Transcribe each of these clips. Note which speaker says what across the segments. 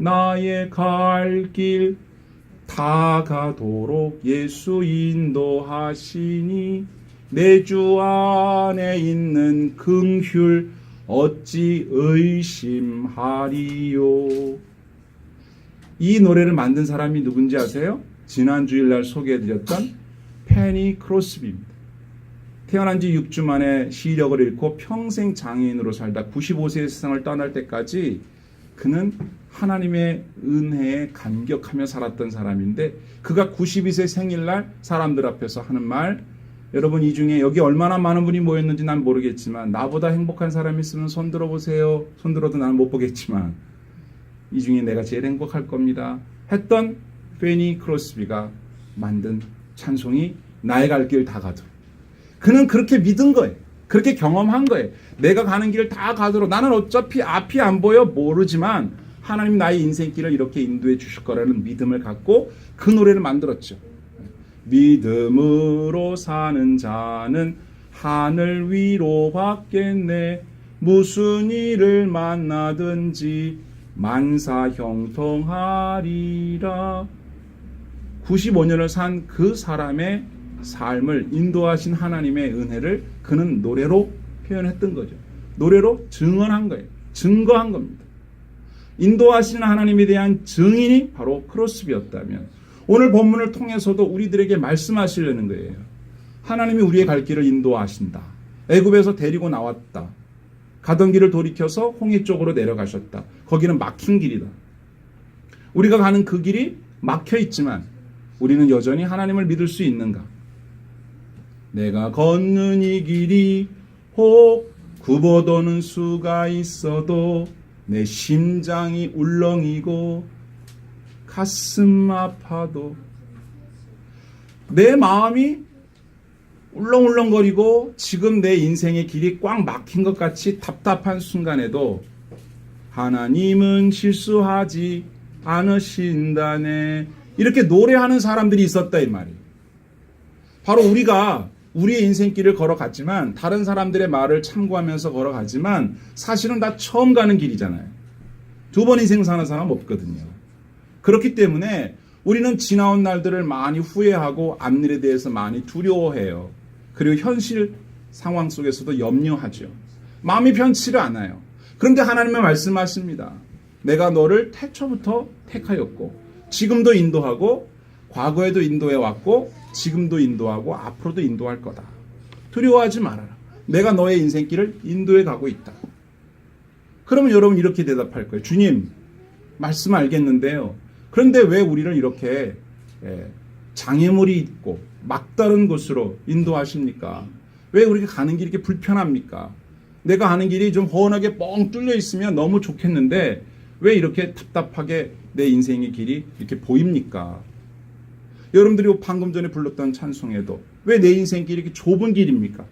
Speaker 1: 나의 갈 길 다 가도록 예수 인도하시니 내 주 안에 있는 긍휼 어찌 의심하리요 이 노래를 만든 사람이 누군지 아세요? 지난 주일날 소개해드렸던 페니 크로스비입니다. 태어난 지 6주 만에 시력을 잃고 평생 장애인으로 살다 95세의 세상을 떠날 때까지 그는 하나님의 은혜에 감격하며 살았던 사람인데 그가 92세 생일날 사람들 앞에서 하는 말 여러분 이 중에 여기 얼마나 많은 분이 모였는지 난 모르겠지만 나보다 행복한 사람이 있으면 손 들어보세요. 손 들어도 나는 못 보겠지만 이 중에 내가 제일 행복할 겁니다. 했던 페니 크로스비가 만든 찬송이 나의 갈 길 다 가도록. 그는 그렇게 믿은 거예요. 그렇게 경험한 거예요. 내가 가는 길 다 가도록 나는 어차피 앞이 안 보여 모르지만 하나님 나의 인생길을 이렇게 인도해 주실 거라는 믿음을 갖고 그 노래를 만들었죠. 믿음으로 사는 자는 하늘 위로 받겠네. 무슨 일을 만나든지 만사 형통하리라. 95년을 산 그 사람의 삶을 인도하신 하나님의 은혜를 그는 노래로 표현했던 거죠. 노래로 증언한 거예요. 증거한 겁니다. 인도하시는 하나님에 대한 증인이 바로 크로스비였다면 오늘 본문을 통해서도 우리들에게 말씀하시려는 거예요. 하나님이 우리의 갈 길을 인도하신다. 애굽에서 데리고 나왔다. 가던 길을 돌이켜서 홍해 쪽으로 내려가셨다. 거기는 막힌 길이다. 우리가 가는 그 길이 막혀 있지만 우리는 여전히 하나님을 믿을 수 있는가? 내가 걷는 이 길이 혹 굽어도는 수가 있어도 내 심장이 울렁이고 가슴 아파도 내 마음이 울렁울렁거리고 지금 내 인생의 길이 꽉 막힌 것 같이 답답한 순간에도 하나님은 실수하지 않으신다네 이렇게 노래하는 사람들이 있었다 이 말이에요. 바로 우리가 우리의 인생길을 걸어갔지만 다른 사람들의 말을 참고하면서 걸어가지만 사실은 다 처음 가는 길이잖아요. 두 번 인생 사는 사람 없거든요. 그렇기 때문에 우리는 지나온 날들을 많이 후회하고 앞일에 대해서 많이 두려워해요. 그리고 현실 상황 속에서도 염려하죠. 마음이 편치를 않아요. 그런데 하나님의 말씀하십니다. 내가 너를 태초부터 택하였고 지금도 인도하고 과거에도 인도해 왔고 지금도 인도하고 앞으로도 인도할 거다. 두려워하지 말아라. 내가 너의 인생길을 인도해 가고 있다. 그러면 여러분 이렇게 대답할 거예요. 주님, 말씀 알겠는데요. 그런데 왜 우리를 이렇게 예, 장애물이 있고 막다른 곳으로 인도하십니까? 왜 우리가 가는 길이 이렇게 불편합니까? 내가 가는 길이 좀 훤하게 뻥 뚫려 있으면 너무 좋겠는데 왜 이렇게 답답하게 내 인생의 길이 이렇게 보입니까? 여러분들이 방금 전에 불렀던 찬송에도 왜 내 인생길이 이렇게 좁은 길입니까?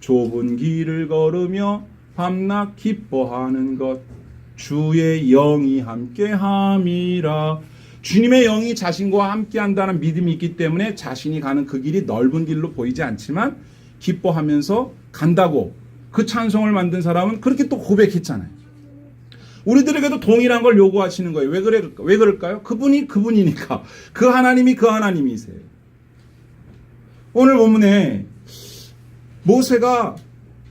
Speaker 1: 좁은 길을 걸으며 밤낮 기뻐하는 것 주의 영이 함께함이라 주님의 영이 자신과 함께한다는 믿음이 있기 때문에 자신이 가는 그 길이 넓은 길로 보이지 않지만 기뻐하면서 간다고 그 찬송을 만든 사람은 그렇게 또 고백했잖아요. 우리들에게도 동일한 걸 요구하시는 거예요. 왜 그래? 왜 그럴까요? 그분이 그분이니까. 그 하나님이 그 하나님이세요. 오늘 본문에 모세가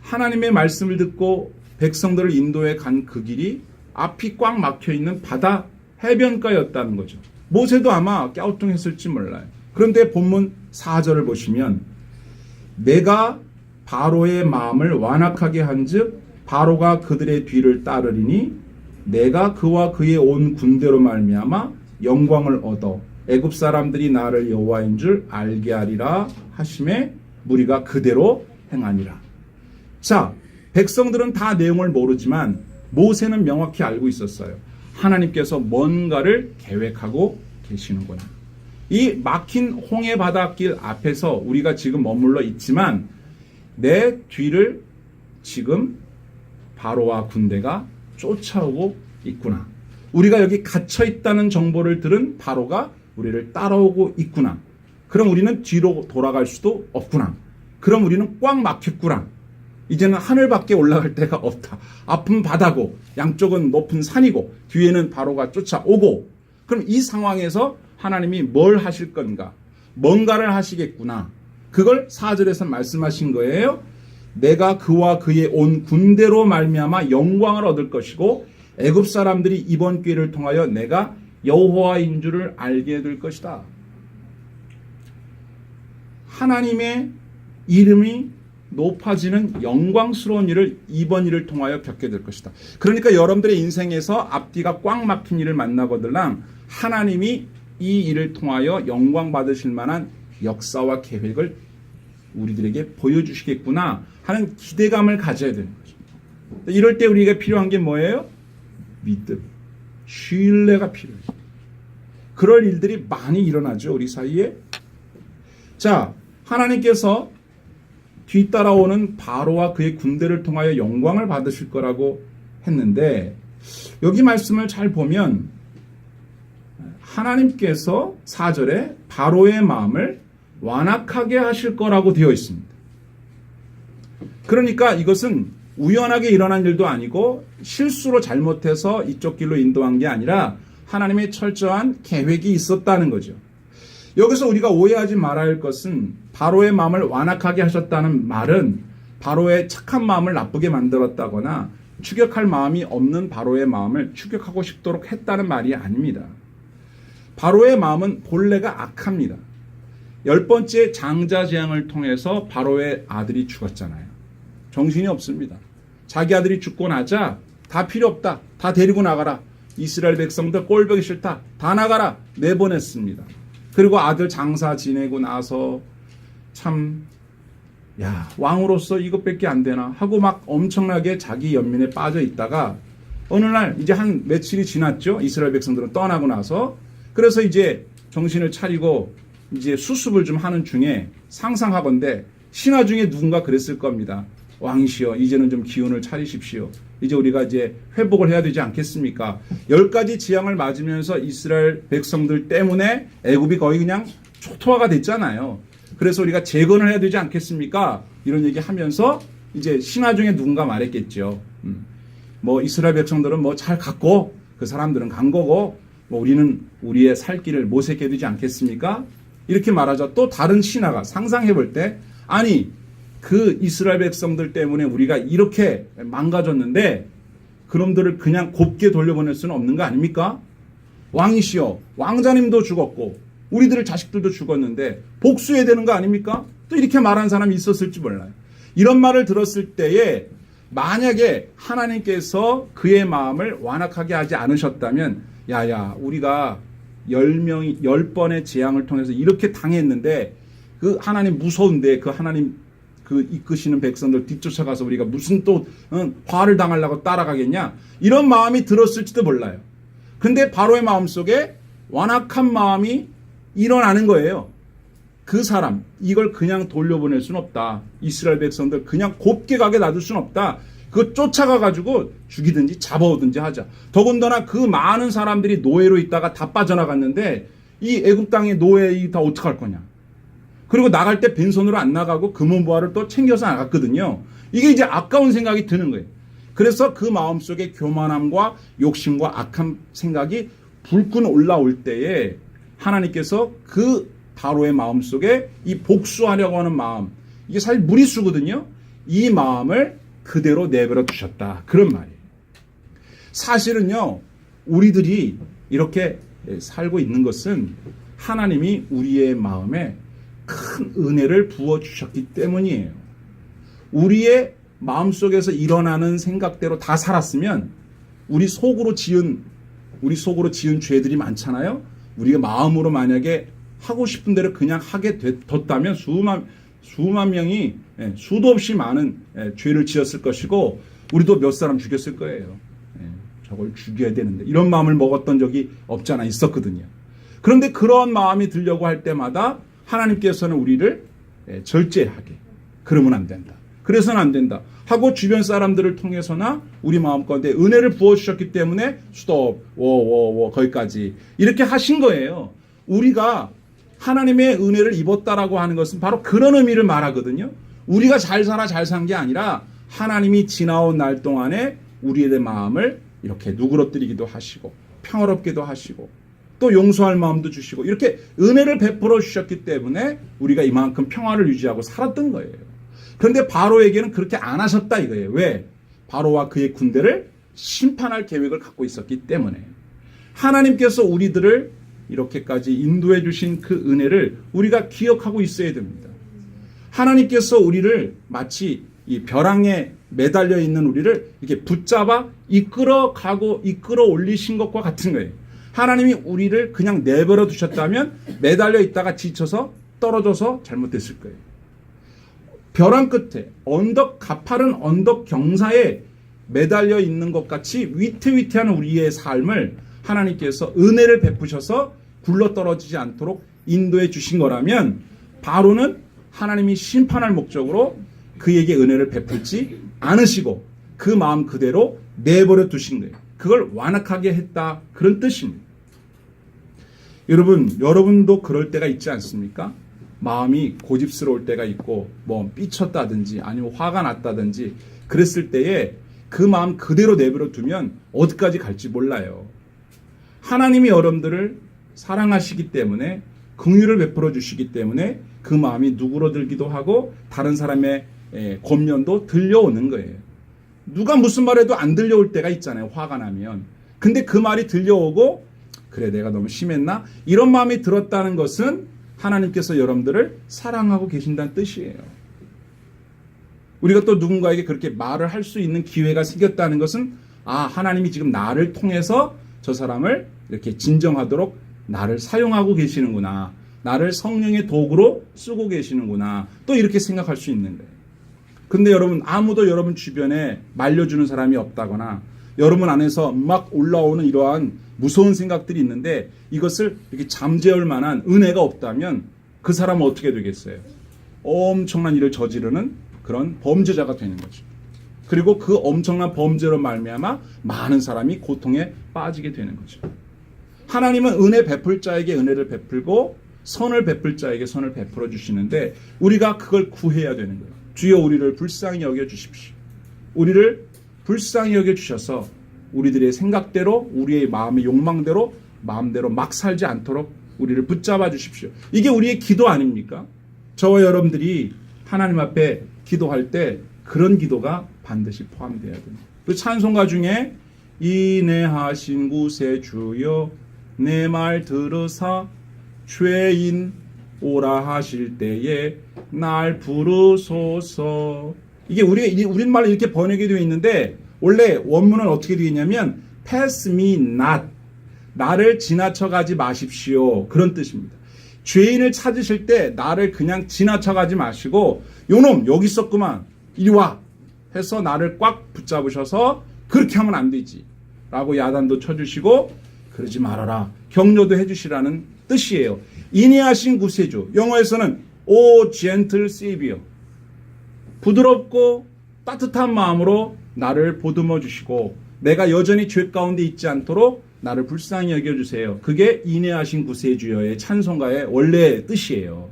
Speaker 1: 하나님의 말씀을 듣고 백성들을 인도해 간 그 길이 앞이 꽉 막혀 있는 바다 해변가였다는 거죠. 모세도 아마 갸우뚱했을지 몰라요. 그런데 본문 4절을 보시면 내가 바로의 마음을 완악하게 한즉 바로가 그들의 뒤를 따르리니 내가 그와 그의 온 군대로 말미암아 영광을 얻어 애굽 사람들이 나를 여호와인 줄 알게 하리라 하심에 무리가 그대로 행하니라. 자, 백성들은 다 내용을 모르지만 모세는 명확히 알고 있었어요. 하나님께서 뭔가를 계획하고 계시는구나. 이 막힌 홍해 바닷길 앞에서 우리가 지금 머물러 있지만 내 뒤를 지금 바로와 군대가 쫓아오고 있구나. 우리가 여기 갇혀 있다는 정보를 들은 바로가 우리를 따라오고 있구나. 그럼 우리는 뒤로 돌아갈 수도 없구나. 그럼 우리는 꽉 막혔구나. 이제는 하늘 밖에 올라갈 데가 없다. 앞은 바다고 양쪽은 높은 산이고 뒤에는 바로가 쫓아오고 그럼 이 상황에서 하나님이 뭘 하실 건가? 뭔가를 하시겠구나. 그걸 4절에서 말씀하신 거예요. 내가 그와 그의 온 군대로 말미암아 영광을 얻을 것이고 애굽 사람들이 이번 기회를 통하여 내가 여호와인 줄을 알게 될 것이다. 하나님의 이름이 높아지는 영광스러운 일을 이번 일을 통하여 겪게 될 것이다. 그러니까 여러분들의 인생에서 앞뒤가 꽉 막힌 일을 만나거들랑 하나님이 이 일을 통하여 영광 받으실 만한 역사와 계획을 우리들에게 보여주시겠구나 하는 기대감을 가져야 되는 거죠. 이럴 때 우리가 필요한 게 뭐예요? 믿음, 신뢰가 필요해요. 그럴 일들이 많이 일어나죠, 우리 사이에. 자, 하나님께서 뒤따라오는 바로와 그의 군대를 통하여 영광을 받으실 거라고 했는데 여기 말씀을 잘 보면 하나님께서 4절에 바로의 마음을 완악하게 하실 거라고 되어 있습니다. 그러니까 이것은 우연하게 일어난 일도 아니고 실수로 잘못해서 이쪽 길로 인도한 게 아니라 하나님의 철저한 계획이 있었다는 거죠. 여기서 우리가 오해하지 말아야 할 것은 바로의 마음을 완악하게 하셨다는 말은 바로의 착한 마음을 나쁘게 만들었다거나 추격할 마음이 없는 바로의 마음을 추격하고 싶도록 했다는 말이 아닙니다. 바로의 마음은 본래가 악합니다. 열 번째 장자 재앙을 통해서 바로의 아들이 죽었잖아요. 정신이 없습니다. 자기 아들이 죽고 나자 다 필요 없다. 다 데리고 나가라. 이스라엘 백성들 꼴보기 싫다. 다 나가라. 내보냈습니다. 그리고 아들 장사 지내고 나서 참, 야, 왕으로서 이것밖에 안 되나 하고 막 엄청나게 자기 연민에 빠져 있다가 어느 날 이제 한 며칠이 지났죠. 이스라엘 백성들은 떠나고 나서 그래서 이제 정신을 차리고 이제 수습을 좀 하는 중에 상상하건대 신하 중에 누군가 그랬을 겁니다. 왕이시여, 이제는 좀 기운을 차리십시오. 이제 우리가 이제 회복을 해야 되지 않겠습니까? 열 가지 지향을 맞으면서 이스라엘 백성들 때문에 애굽이 거의 그냥 초토화가 됐잖아요. 그래서 우리가 재건을 해야 되지 않겠습니까? 이런 얘기 하면서 이제 신하 중에 누군가 말했겠죠. 음. 뭐 이스라엘 백성들은 뭐 잘 갔고 그 사람들은 간 거고 뭐 우리는 우리의 살 길을 모색해야 되지 않겠습니까? 이렇게 말하자 또 다른 신하가 상상해 볼 때 아니 그 이스라엘 백성들 때문에 우리가 이렇게 망가졌는데 그놈들을 그냥 곱게 돌려보낼 수는 없는 거 아닙니까? 왕이시여 왕자님도 죽었고 우리들의 자식들도 죽었는데 복수해야 되는 거 아닙니까? 또 이렇게 말한 사람이 있었을지 몰라요. 이런 말을 들었을 때에 만약에 하나님께서 그의 마음을 완악하게 하지 않으셨다면 야야 우리가 열 명이 열 번의 재앙을 통해서 이렇게 당했는데 그 하나님 무서운데 그 하나님 그 이끄시는 백성들 뒤쫓아가서 우리가 무슨 또 어, 화를 당하려고 따라가겠냐 이런 마음이 들었을지도 몰라요. 근데 바로의 마음 속에 완악한 마음이 일어나는 거예요. 그 사람 이걸 그냥 돌려보낼 수는 없다. 이스라엘 백성들 그냥 곱게 가게 놔둘 수는 없다. 그거 쫓아가 가지고 죽이든지 잡아오든지 하자. 더군다나 그 많은 사람들이 노예로 있다가 다 빠져나갔는데 이 애굽 땅의 노예 다 어떡할 거냐. 그리고 나갈 때 빈손으로 안 나가고 금은보화를 또 챙겨서 나갔거든요. 이게 이제 아까운 생각이 드는 거예요. 그래서 그 마음속에 교만함과 욕심과 악한 생각이 불끈 올라올 때에 하나님께서 그 바로의 마음속에 이 복수하려고 하는 마음 이게 사실 무리수거든요. 이 마음을 그대로 내버려 두셨다. 그런 말이에요. 사실은요. 우리들이 이렇게 살고 있는 것은 하나님이 우리의 마음에 큰 은혜를 부어 주셨기 때문이에요. 우리의 마음속에서 일어나는 생각대로 다 살았으면 우리 속으로 지은 우리 속으로 지은 죄들이 많잖아요. 우리가 마음으로 만약에 하고 싶은 대로 그냥 하게 됐다면 수만 수만 명이 예, 수도 없이 많은 예, 죄를 지었을 것이고 우리도 몇 사람 죽였을 거예요. 예, 저걸 죽여야 되는데 이런 마음을 먹었던 적이 없잖아 있었거든요. 그런데 그런 마음이 들려고 할 때마다 하나님께서는 우리를 절제하게 그러면 안 된다. 그래서는 안 된다. 하고 주변 사람들을 통해서나 우리 마음 가운데 은혜를 부어 주셨기 때문에 스톱 워워워 거기까지 이렇게 하신 거예요. 우리가 하나님의 은혜를 입었다라고 하는 것은 바로 그런 의미를 말하거든요. 우리가 잘 살아 잘 산 게 아니라 하나님이 지나온 날 동안에 우리의 마음을 이렇게 누그러뜨리기도 하시고 평화롭게도 하시고 또 용서할 마음도 주시고 이렇게 은혜를 베풀어 주셨기 때문에 우리가 이만큼 평화를 유지하고 살았던 거예요. 그런데 바로에게는 그렇게 안 하셨다 이거예요. 왜? 바로와 그의 군대를 심판할 계획을 갖고 있었기 때문에 하나님께서 우리들을 이렇게까지 인도해 주신 그 은혜를 우리가 기억하고 있어야 됩니다. 하나님께서 우리를 마치 이 벼랑에 매달려 있는 우리를 이렇게 붙잡아 이끌어 가고 이끌어 올리신 것과 같은 거예요. 하나님이 우리를 그냥 내버려 두셨다면 매달려 있다가 지쳐서 떨어져서 잘못됐을 거예요. 벼랑 끝에 언덕 가파른 언덕 경사에 매달려 있는 것 같이 위태위태한 우리의 삶을 하나님께서 은혜를 베푸셔서 굴러 떨어지지 않도록 인도해 주신 거라면 바로는 하나님이 심판할 목적으로 그에게 은혜를 베풀지 않으시고 그 마음 그대로 내버려 두신 거예요. 그걸 완악하게 했다 그런 뜻입니다. 여러분, 여러분도 그럴 때가 있지 않습니까? 마음이 고집스러울 때가 있고 뭐 삐쳤다든지 아니면 화가 났다든지 그랬을 때에 그 마음 그대로 내버려 두면 어디까지 갈지 몰라요. 하나님이 여러분들을 사랑하시기 때문에 긍휼을 베풀어 주시기 때문에 그 마음이 누그러들기도 하고 다른 사람의 예, 권면도 들려오는 거예요. 누가 무슨 말해도 안 들려올 때가 있잖아요. 화가 나면. 근데 그 말이 들려오고 그래 내가 너무 심했나? 이런 마음이 들었다는 것은 하나님께서 여러분들을 사랑하고 계신다는 뜻이에요. 우리가 또 누군가에게 그렇게 말을 할 수 있는 기회가 생겼다는 것은 아 하나님이 지금 나를 통해서 저 사람을 이렇게 진정하도록 나를 사용하고 계시는구나. 나를 성령의 도구로 쓰고 계시는구나. 또 이렇게 생각할 수 있는 거예요. 근데 여러분 아무도 여러분 주변에 말려주는 사람이 없다거나 여러분 안에서 막 올라오는 이러한 무서운 생각들이 있는데 이것을 이렇게 잠재울 만한 은혜가 없다면 그 사람은 어떻게 되겠어요? 엄청난 일을 저지르는 그런 범죄자가 되는 거죠. 그리고 그 엄청난 범죄로 말미암아 많은 사람이 고통에 빠지게 되는 거죠. 하나님은 은혜 베풀 자에게 은혜를 베풀고 선을 베풀 자에게 선을 베풀어 주시는데 우리가 그걸 구해야 되는 거예요. 주여 우리를 불쌍히 여겨 주십시오. 우리를 불쌍히 여겨 주셔서 우리들의 생각대로 우리의 마음의 욕망대로 마음대로 막 살지 않도록 우리를 붙잡아 주십시오. 이게 우리의 기도 아닙니까? 저와 여러분들이 하나님 앞에 기도할 때 그런 기도가 반드시 포함되어야 됩니다. 그 찬송가 중에 인내하신 구세 주여 내 말 들으사 죄인 오라 하실 때에 날 부르소서. 이게 우리 우리말로 이렇게 번역이 되어 있는데 원래 원문은 어떻게 되어 있냐면 pass me not 나를 지나쳐 가지 마십시오. 그런 뜻입니다. 죄인을 찾으실 때 나를 그냥 지나쳐 가지 마시고 요놈 여기 있었구만. 이리 와. 해서 나를 꽉 붙잡으셔서 그렇게 하면 안 되지. 라고 야단도 쳐주시고 그러지 말아라. 격려도 해주시라는 뜻이에요. 인내하신 구세주. 영어에서는 O gentle savior. 부드럽고 따뜻한 마음으로 나를 보듬어 주시고 내가 여전히 죄 가운데 있지 않도록 나를 불쌍히 여겨 주세요. 그게 인내하신 구세주여의 찬송가의 원래 뜻이에요.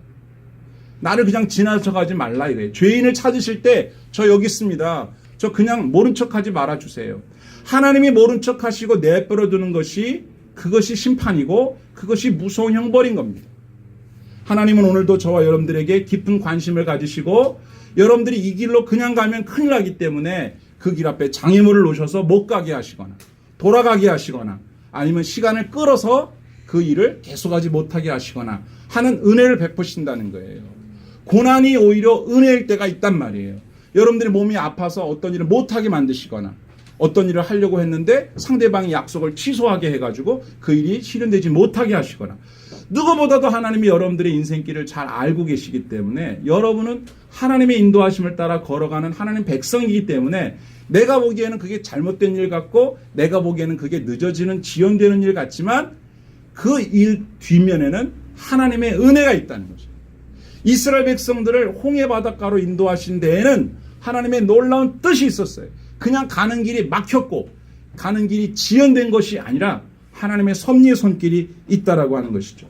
Speaker 1: 나를 그냥 지나쳐 가지 말라 이래. 죄인을 찾으실 때 저 여기 있습니다. 저 그냥 모른 척 하지 말아 주세요. 하나님이 모른 척 하시고 내버려 두는 것이 그것이 심판이고 그것이 무서운 형벌인 겁니다. 하나님은 오늘도 저와 여러분들에게 깊은 관심을 가지시고 여러분들이 이 길로 그냥 가면 큰일 나기 때문에 그 길 앞에 장애물을 놓으셔서 못 가게 하시거나 돌아가게 하시거나 아니면 시간을 끌어서 그 일을 계속하지 못하게 하시거나 하는 은혜를 베푸신다는 거예요. 고난이 오히려 은혜일 때가 있단 말이에요. 여러분들이 몸이 아파서 어떤 일을 못하게 만드시거나 어떤 일을 하려고 했는데 상대방이 약속을 취소하게 해가지고 그 일이 실현되지 못하게 하시거나 누구보다도 하나님이 여러분들의 인생길을 잘 알고 계시기 때문에 여러분은 하나님의 인도하심을 따라 걸어가는 하나님 백성이기 때문에 내가 보기에는 그게 잘못된 일 같고 내가 보기에는 그게 늦어지는 지연되는 일 같지만 그 일 뒷면에는 하나님의 은혜가 있다는 거죠. 이스라엘 백성들을 홍해 바닷가로 인도하신 데에는 하나님의 놀라운 뜻이 있었어요. 그냥 가는 길이 막혔고 가는 길이 지연된 것이 아니라 하나님의 섭리의 손길이 있다라고 하는 것이죠.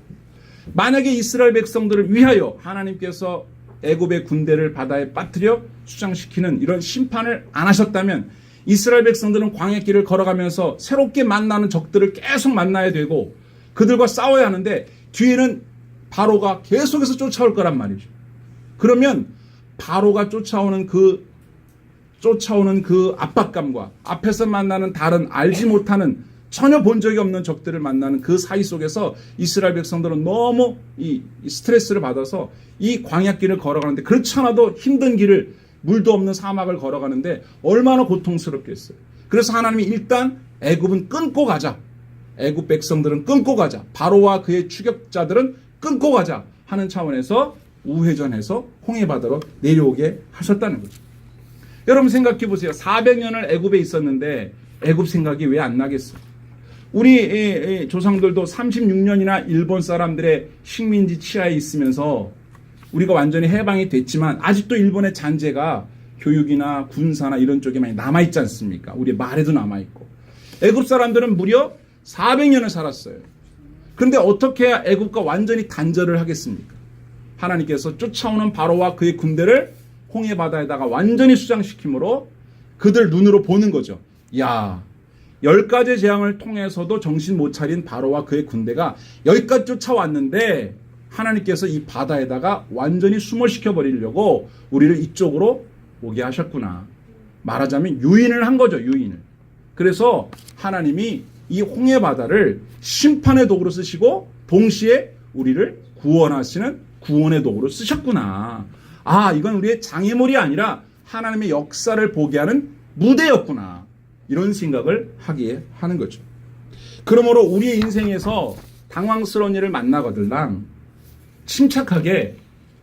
Speaker 1: 만약에 이스라엘 백성들을 위하여 하나님께서 애굽의 군대를 바다에 빠뜨려 수장시키는 이런 심판을 안 하셨다면 이스라엘 백성들은 광야길을 걸어가면서 새롭게 만나는 적들을 계속 만나야 되고 그들과 싸워야 하는데 뒤에는 바로가 계속해서 쫓아올 거란 말이죠. 그러면 바로가 쫓아오는 그 쫓아오는 그 압박감과 앞에서 만나는 다른 알지 못하는 전혀 본 적이 없는 적들을 만나는 그 사이 속에서 이스라엘 백성들은 너무 이 스트레스를 받아서 이 광야길을 걸어가는데 그렇지 않아도 힘든 길을 물도 없는 사막을 걸어가는데 얼마나 고통스럽겠어요. 그래서 하나님이 일단 애굽은 끊고 가자. 애굽 백성들은 끊고 가자. 바로와 그의 추격자들은 끊고 가자 하는 차원에서 우회전해서 홍해 바다로 내려오게 하셨다는 거죠. 여러분 생각해 보세요. 400년을 애굽에 있었는데 애굽 생각이 왜 안 나겠어요? 우리 이, 이 조상들도 36년이나 일본 사람들의 식민지 치하에 있으면서 우리가 완전히 해방이 됐지만 아직도 일본의 잔재가 교육이나 군사나 이런 쪽에 많이 남아 있지 않습니까? 우리 말에도 남아 있고. 애굽 사람들은 무려 400년을 살았어요. 그런데 어떻게 애굽과 완전히 단절을 하겠습니까? 하나님께서 쫓아오는 바로와 그의 군대를 홍해 바다에다가 완전히 수장시킴으로 그들 눈으로 보는 거죠. 야, 열 가지 재앙을 통해서도 정신 못 차린 바로와 그의 군대가 여기까지 쫓아왔는데 하나님께서 이 바다에다가 완전히 숨어시켜 버리려고 우리를 이쪽으로 오게 하셨구나. 말하자면 유인을 한 거죠, 유인을. 그래서 하나님이 이 홍해 바다를 심판의 도구로 쓰시고 동시에 우리를 구원하시는 구원의 도구로 쓰셨구나. 아, 이건 우리의 장애물이 아니라 하나님의 역사를 보게 하는 무대였구나. 이런 생각을 하기에 하는 거죠. 그러므로 우리의 인생에서 당황스러운 일을 만나거들랑 침착하게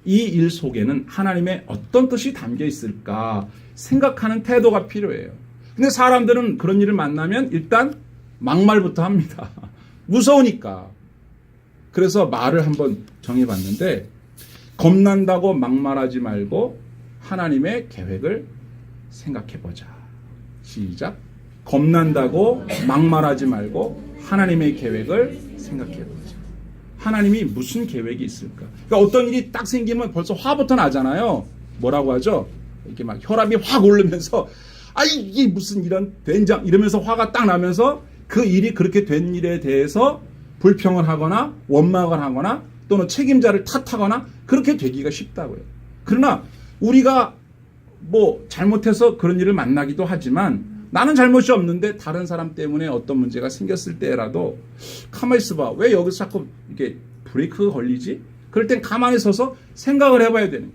Speaker 1: 이 일 속에는 하나님의 어떤 뜻이 담겨 있을까 생각하는 태도가 필요해요. 근데 사람들은 그런 일을 만나면 일단 막말부터 합니다. 무서우니까. 그래서 말을 한번 정해봤는데 겁난다고 막말하지 말고 하나님의 계획을 생각해보자. 시작. 겁난다고 막말하지 말고 하나님의 계획을 생각해 보자. 하나님이 무슨 계획이 있을까? 그러니까 어떤 일이 딱 생기면 벌써 화부터 나잖아요. 뭐라고 하죠? 이렇게 막 혈압이 확 오르면서 아 이게 무슨 이런 된장 이러면서 화가 딱 나면서 그 일이 그렇게 된 일에 대해서 불평을 하거나 원망을 하거나 또는 책임자를 탓하거나 그렇게 되기가 쉽다고요. 그러나 우리가 뭐 잘못해서 그런 일을 만나기도 하지만 나는 잘못이 없는데 다른 사람 때문에 어떤 문제가 생겼을 때라도 가만히 있어봐. 왜 여기서 자꾸 이렇게 브레이크가 걸리지? 그럴 땐 가만히 서서 생각을 해봐야 되는.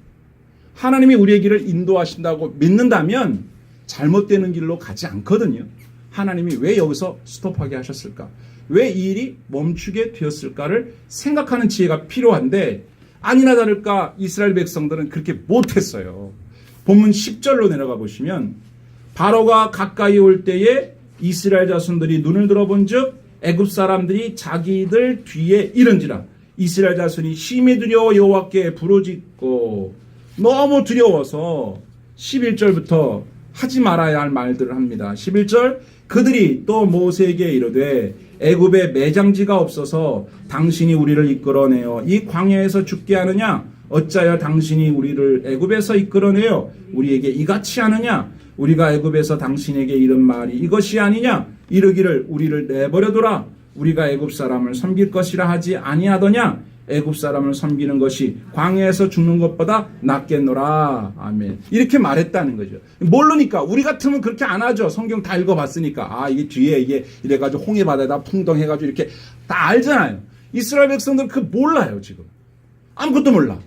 Speaker 1: 하나님이 우리의 길을 인도하신다고 믿는다면 잘못되는 길로 가지 않거든요. 하나님이 왜 여기서 스톱하게 하셨을까? 왜 이 일이 멈추게 되었을까를 생각하는 지혜가 필요한데 아니나 다를까 이스라엘 백성들은 그렇게 못했어요. 본문 10절로 내려가 보시면 바로가 가까이 올 때에 이스라엘 자손들이 눈을 들어본즉 애굽 사람들이 자기들 뒤에 이른지라 이스라엘 자손이 심히 두려워 여호와께 부르짖고 너무 두려워서 11절부터 하지 말아야 할 말들을 합니다. 11절 그들이 또 모세에게 이르되 애굽에 매장지가 없어서 당신이 우리를 이끌어내어 이 광야에서 죽게 하느냐 어찌하여 당신이 우리를 애굽에서 이끌어내어 우리에게 이같이 하느냐 우리가 애굽에서 당신에게 이른 말이 이것이 아니냐? 이르기를 우리를 내버려둬라. 우리가 애굽 사람을 섬길 것이라 하지 아니하더냐? 애굽 사람을 섬기는 것이 광야에서 죽는 것보다 낫겠노라. 아멘. 이렇게 말했다는 거죠. 모르니까 우리 같으면 그렇게 안 하죠. 성경 다 읽어봤으니까. 아 이게 뒤에 이게 이래가지고 홍해 바다에다 풍덩해가지고 이렇게 다 알잖아요. 이스라엘 백성들 그 몰라요 지금. 아무것도 몰라.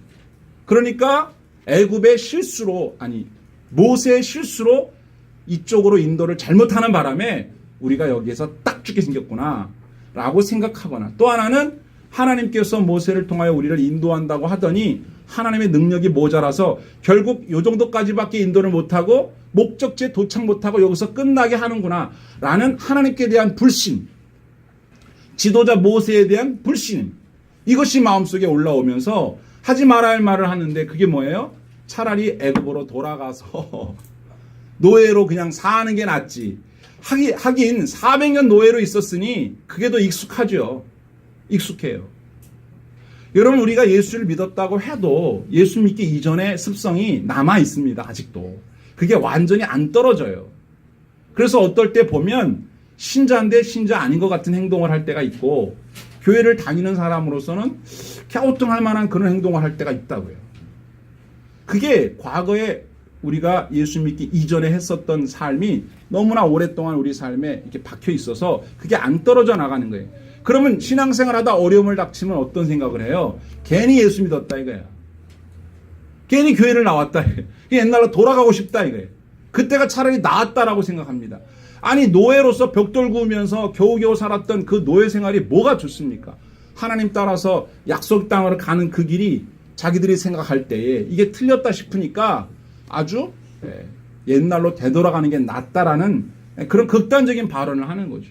Speaker 1: 그러니까 애굽의 실수로 아니 모세의 실수로 이쪽으로 인도를 잘못하는 바람에 우리가 여기에서 딱 죽게 생겼구나 라고 생각하거나 또 하나는 하나님께서 모세를 통하여 우리를 인도한다고 하더니 하나님의 능력이 모자라서 결국 요 정도까지밖에 인도를 못하고 목적지에 도착 못하고 여기서 끝나게 하는구나 라는 하나님께 대한 불신 지도자 모세에 대한 불신 이것이 마음속에 올라오면서 하지 말아야 할 말을 하는데 그게 뭐예요? 차라리 애굽으로 돌아가서 노예로 그냥 사는 게 낫지. 하기, 하긴 400년 노예로 있었으니 그게 더 익숙하죠. 익숙해요. 여러분 우리가 예수를 믿었다고 해도 예수 믿기 이전의 습성이 남아 있습니다. 아직도. 그게 완전히 안 떨어져요. 그래서 어떨 때 보면 신자인데 신자 아닌 것 같은 행동을 할 때가 있고 교회를 다니는 사람으로서는 갸우뚱할 만한 그런 행동을 할 때가 있다고요. 그게 과거에 우리가 예수 믿기 이전에 했었던 삶이 너무나 오랫동안 우리 삶에 이렇게 박혀 있어서 그게 안 떨어져 나가는 거예요. 그러면 신앙생활 하다 어려움을 닥치면 어떤 생각을 해요? 괜히 예수 믿었다 이거야. 괜히 교회를 나왔다. 옛날로 돌아가고 싶다 이거예요. 그때가 차라리 나았다라고 생각합니다. 아니 노예로서 벽돌 구우면서 겨우겨우 살았던 그 노예 생활이 뭐가 좋습니까? 하나님 따라서 약속 땅으로 가는 그 길이 자기들이 생각할 때에 이게 틀렸다 싶으니까 아주 예, 옛날로 되돌아가는 게 낫다라는 그런 극단적인 발언을 하는 거죠.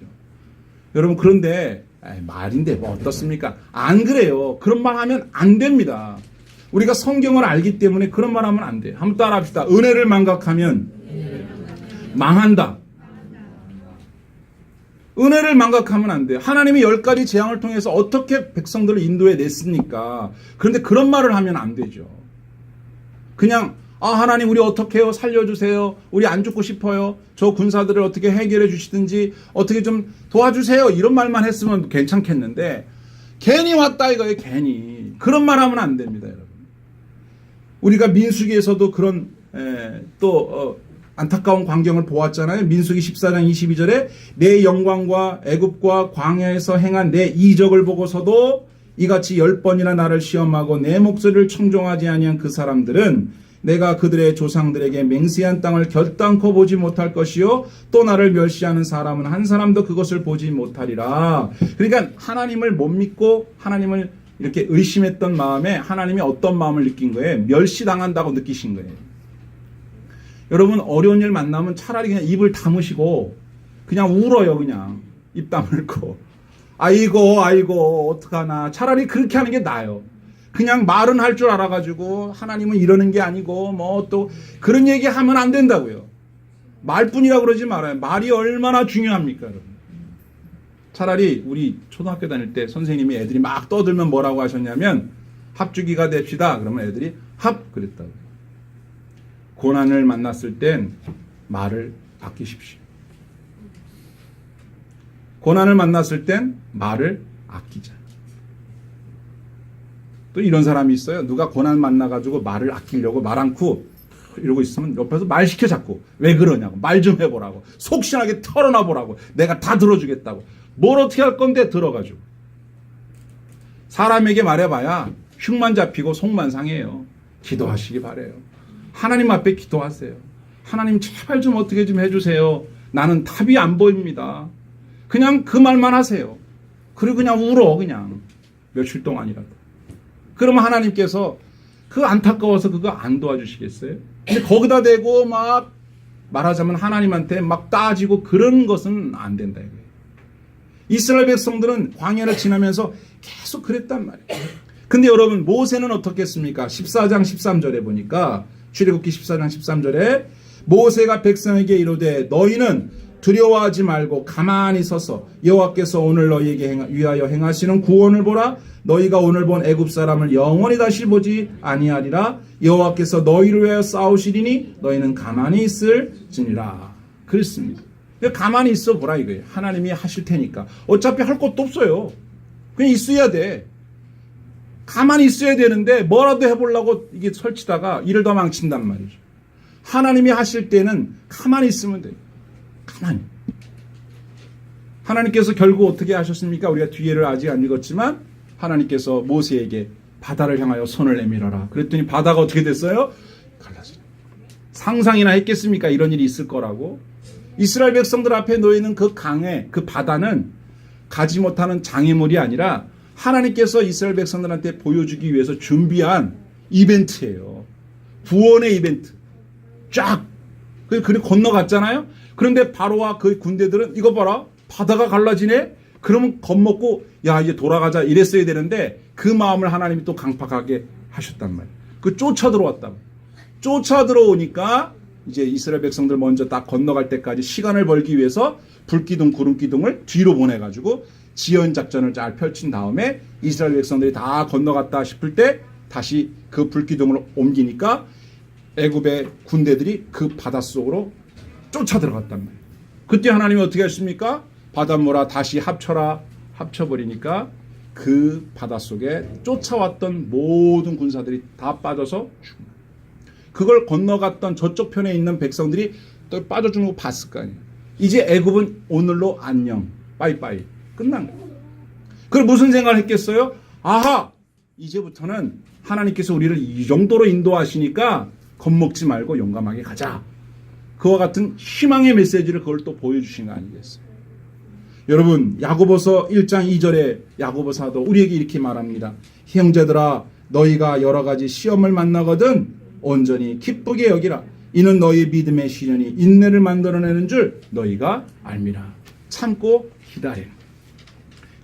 Speaker 1: 여러분 그런데 에이, 말인데 뭐 어떻습니까? 안 그래요. 그런 말 하면 안 됩니다. 우리가 성경을 알기 때문에 그런 말 하면 안 돼요. 한번 따라 합시다. 은혜를 망각하면 망한다. 은혜를 망각하면 안 돼요. 하나님이 열 가지 재앙을 통해서 어떻게 백성들을 인도해 냈습니까? 그런데 그런 말을 하면 안 되죠. 그냥 아 하나님 우리 어떻게 해요? 살려주세요. 우리 안 죽고 싶어요. 저 군사들을 어떻게 해결해 주시든지 어떻게 좀 도와주세요. 이런 말만 했으면 괜찮겠는데 괜히 왔다 이거예요. 괜히 그런 말 하면 안 됩니다, 여러분. 우리가 민수기에서도 그런 에, 또 어, 안타까운 광경을 보았잖아요. 민수기 14장 22절에 내 영광과 애굽과 광야에서 행한 내 이적을 보고서도 이같이 열 번이나 나를 시험하고 내 목소리를 청종하지 아니한 그 사람들은 내가 그들의 조상들에게 맹세한 땅을 결단코 보지 못할 것이요 또 나를 멸시하는 사람은 한 사람도 그것을 보지 못하리라. 그러니까 하나님을 못 믿고 하나님을 이렇게 의심했던 마음에 하나님이 어떤 마음을 느낀 거예요? 멸시당한다고 느끼신 거예요. 여러분 어려운 일 만나면 차라리 그냥 입을 다무시고 그냥 울어요 그냥. 입 다물고. 아이고 아이고 어떡하나. 차라리 그렇게 하는 게 나아요. 그냥 말은 할 줄 알아가지고 하나님은 이러는 게 아니고 뭐 또 그런 얘기 하면 안 된다고요. 말뿐이라 그러지 말아요. 말이 얼마나 중요합니까 여러분? 차라리 우리 초등학교 다닐 때 선생님이 애들이 막 떠들면 뭐라고 하셨냐면 합주기가 됩시다. 그러면 애들이 합 그랬다고요 고난을 만났을 땐 말을 아끼십시오. 고난을 만났을 땐 말을 아끼자. 또 이런 사람이 있어요. 누가 고난 만나가지고 말을 아끼려고 말 않고 이러고 있으면 옆에서 말 시켜 자꾸. 왜 그러냐고. 말 좀 해보라고. 속신하게 털어놔 보라고. 내가 다 들어주겠다고. 뭘 어떻게 할 건데 들어가지고. 사람에게 말해봐야 흉만 잡히고 속만 상해요. 기도하시기 바래요. 하나님 앞에 기도하세요. 하나님 제발 좀 어떻게 좀 해주세요. 나는 답이 안 보입니다. 그냥 그 말만 하세요. 그리고 그냥 울어 그냥 며칠 동안이라도. 그러면 하나님께서 그 안타까워서 그거 안 도와주시겠어요? 근데 거기다 대고 막 말하자면 하나님한테 막 따지고 그런 것은 안 된다. 이스라엘 백성들은 광야를 지나면서 계속 그랬단 말이에요. 근데 여러분 모세는 어떻겠습니까? 14장 13절에 보니까 출애굽기 14장 13절에 모세가 백성에게 이르되 너희는 두려워하지 말고 가만히 서서 여호와께서 오늘 너희에게 위하여 행하시는 구원을 보라 너희가 오늘 본 애굽 사람을 영원히 다시 보지 아니하리라 여호와께서 너희를 위하여 싸우시리니 너희는 가만히 있을지니라 그랬습니다. 가만히 있어 보라 이거예요. 하나님이 하실 테니까 어차피 할 것도 없어요. 그냥 있어야 돼. 가만히 있어야 되는데 뭐라도 해보려고 이게 설치다가 일을 더 망친단 말이죠. 하나님이 하실 때는 가만히 있으면 돼요. 가만히. 하나님께서 결국 어떻게 하셨습니까? 우리가 뒤에를 아직 안 읽었지만 하나님께서 모세에게 바다를 향하여 손을 내밀어라. 그랬더니 바다가 어떻게 됐어요? 갈라져요. 상상이나 했겠습니까? 이런 일이 있을 거라고. 이스라엘 백성들 앞에 놓이는 그 강에 그 바다는 가지 못하는 장애물이 아니라 하나님께서 이스라엘 백성들한테 보여주기 위해서 준비한 이벤트예요. 구원의 이벤트. 쫙. 그리고 건너갔잖아요. 그런데 바로와 그 군대들은 이거 봐라. 바다가 갈라지네. 그러면 겁먹고 야 이제 돌아가자 이랬어야 되는데 그 마음을 하나님이 또 강팍하게 하셨단 말이에요. 그 쫓아 들어왔다. 쫓아 들어오니까 이제 이스라엘 백성들 먼저 딱 건너갈 때까지 시간을 벌기 위해서 불기둥 구름기둥을 뒤로 보내가지고 지연 작전을 잘 펼친 다음에 이스라엘 백성들이 다 건너갔다 싶을 때 다시 그 불기둥을 옮기니까 애굽의 군대들이 그 바닷속으로 쫓아 들어갔단 말이에요. 그때 하나님이 어떻게 했습니까? 바닷물아 다시 합쳐라 합쳐버리니까 그 바닷속에 쫓아왔던 모든 군사들이 다 빠져서 죽는. 그걸 건너갔던 저쪽 편에 있는 백성들이 또 빠져 죽는 거 봤을 거 아니에요. 이제 애굽은 오늘로 안녕 빠이빠이 끝난 거예요. 그걸 무슨 생각을 했겠어요? 아하 이제부터는 하나님께서 우리를 이 정도로 인도하시니까 겁먹지 말고 용감하게 가자. 그와 같은 희망의 메시지를 그걸 또 보여주신 거 아니겠어요? 여러분 야고보서 1장 2절에 야고보 사도 우리에게 이렇게 말합니다. 형제들아 너희가 여러 가지 시험을 만나거든 온전히 기쁘게 여기라. 이는 너희 믿음의 시련이 인내를 만들어내는 줄 너희가 알미라. 참고 기다리는.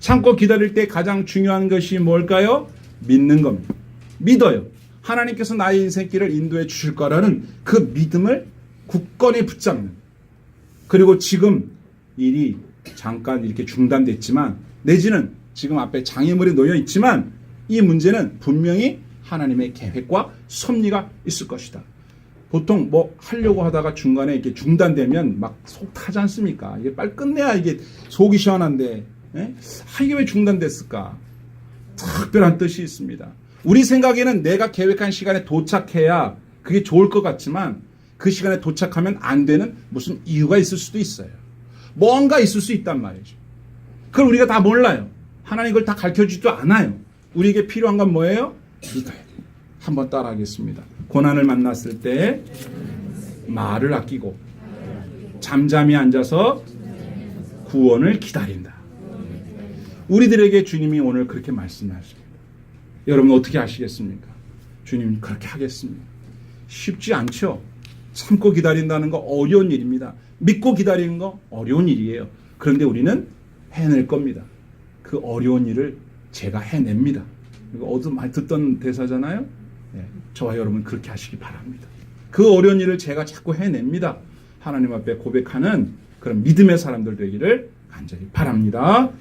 Speaker 1: 참고 기다릴 때 가장 중요한 것이 뭘까요? 믿는 겁니다. 믿어요. 하나님께서 나의 인생 길을 인도해 주실 거라는 그 믿음을 굳건히 붙잡는. 그리고 지금 일이 잠깐 이렇게 중단됐지만 내지는 지금 앞에 장애물이 놓여 있지만 이 문제는 분명히 하나님의 계획과 섭리가 있을 것이다. 보통 뭐 하려고 하다가 중간에 이렇게 중단되면 막 속 타지 않습니까? 이게 빨리 끝내야 이게 속이 시원한데, 예? 아, 이게 왜 중단됐을까? 특별한 뜻이 있습니다. 우리 생각에는 내가 계획한 시간에 도착해야 그게 좋을 것 같지만 그 시간에 도착하면 안 되는 무슨 이유가 있을 수도 있어요. 뭔가 있을 수 있단 말이죠. 그걸 우리가 다 몰라요. 하나님 그걸 다 가르쳐 주지도 않아요. 우리에게 필요한 건 뭐예요? 돼요. 한번 따라하겠습니다. 고난을 만났을 때 말을 아끼고 잠잠히 앉아서 구원을 기다린다. 우리들에게 주님이 오늘 그렇게 말씀하십니다. 여러분 어떻게 하시겠습니까? 주님 그렇게 하겠습니다. 쉽지 않죠. 참고 기다린다는 거 어려운 일입니다. 믿고 기다리는 거 어려운 일이에요. 그런데 우리는 해낼 겁니다. 그 어려운 일을 제가 해냅니다. 이거 어디서 많이 듣던 대사잖아요. 예, 저와 여러분 그렇게 하시기 바랍니다. 그 어려운 일을 제가 자꾸 해냅니다. 하나님 앞에 고백하는 그런 믿음의 사람들 되기를 간절히 바랍니다.